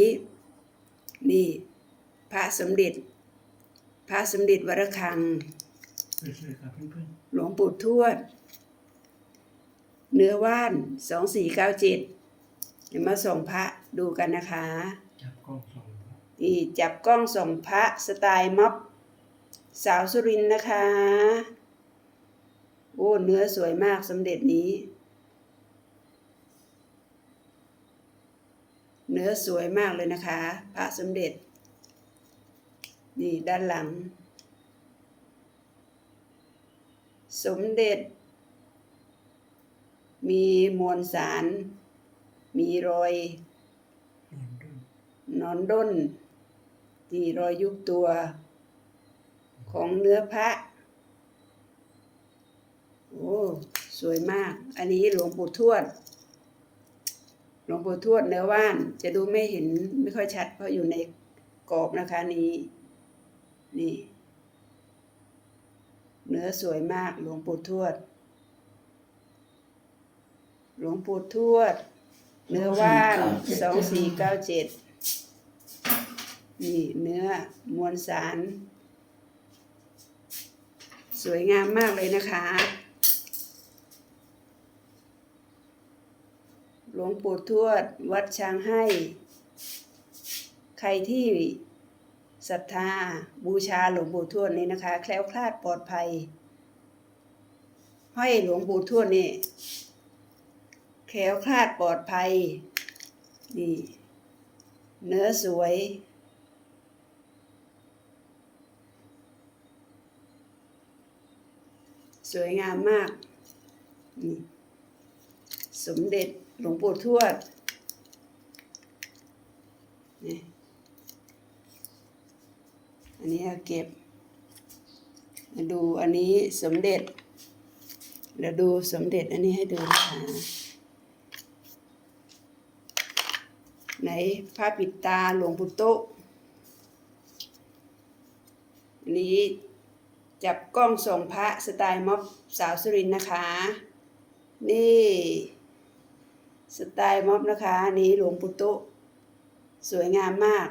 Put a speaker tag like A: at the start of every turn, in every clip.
A: นี้นี่พระสมเด็จ พระสมเด็จวรคัง
B: สวยๆครับเพื่อน
A: หลวงปู่ทวด เนื้อว่านสองสี่เก้าเจ็ดมาส่งพระดูกันนะคะ
B: ๆจับกล้องส่องครับ
A: นี่จับกล้องส่องพระสไตล์ม็อบสาวสุรินทร์นะคะ โอ้เนื้อสวยมากสมเด็จนี้ นื้อสวยมากเลยนะคะ พระสมเด็จ นี่ด้านหลัง สมเด็จ มีมวลสาร มีรอย
B: นอนด้วย
A: นอนด้นที่รอยยุบตัว ของเนื้อพระ โอ้ สวยมาก อันนี้หลวงปู่ทวด หลวงปู่ทวดเนื้อว่านจะดูไม่เห็นไม่ค่อยชัด เพราะอยู่ในกรอบนะคะนี้ นี่ เนื้อสวยมากหลวงปู่ทวด หลวงปู่ทวด เนื้อว่านสองสี่เก้าเจ็ดนี่เนื้อมวลสาร สวยงามมากเลยนะคะ หล วงปู่ทวด วัดช้างให้ ใครที่ศรัทธาบูชาหลวงปู่ทวดนี่นะคะ แคล้วคลาดปลอดภัยให้หลวงปู่ทวดนี่แคล้วคลาดปลอดภัยนี่เนื้อสวย สวยงามมาก นี่ สมเด็จ หลวงปู่ทวดนี่อันนี้เอาเก็บ มาดูอันนี้สมเด็จเดี๋ยวดูสมเด็จอันนี้ให้ดูนะคะไหนผ้าปิดตาหลวงปู่โตอันนี้จับกล้องส่งพระสไตล์ม็อบสาวสุรินนะคะ นี่ สไตล์ม็อบนะคะนี่หลวงปู่โตะสวยงามมาก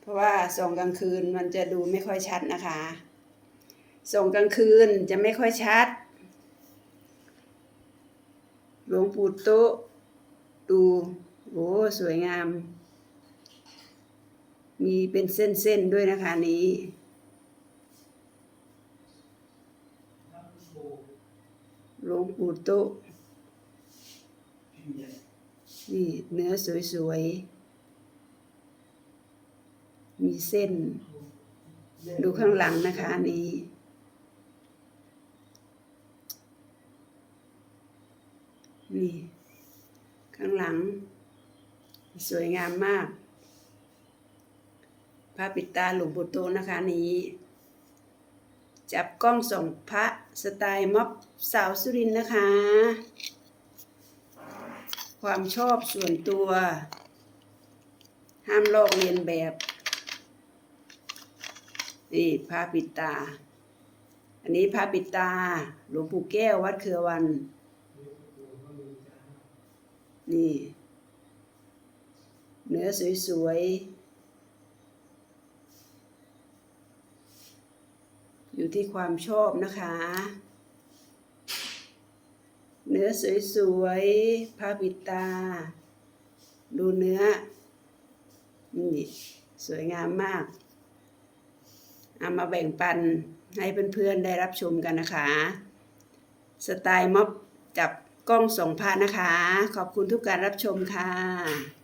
A: เพราะว่าส่องกลางคืนมันจะดูไม่ค่อยชัดนะคะ ส่องกลางคืนจะไม่ค่อยชัด หลวงปู่โตดูโอ้สวยงาม มีเป็นเส้นๆด้วยนะคะนี้หลวงปู่โต นี่เนื้อสวยๆ มีเส้น ดูข้างหลังนะคะนี้ นี่ ข้างหลัง สวยงามมากพระปิดตาหลวงปู่โตนะคะนี้ จับกล้องส่องพระสไตล์ม็อบสาวสุรินนะคะ ความชอบส่วนตัว ห้ามลอกเลียนแบบ นี่พระปิดตา อันนี้พระปิดตา หลวงปู่แก้ววัดเครือวัน นี่ เนื้อสวยๆ อยู่ที่ความชอบนะคะ เนื้อสวยๆผ้าปิดตา ดูเนื้อ นี่สวยงามมาก เอามาแบ่งปันให้เพื่อนๆได้รับชมกันนะคะ สไตล์ม็อบจับกล้องส่องพระนะคะ ขอบคุณทุกการรับชมค่ะ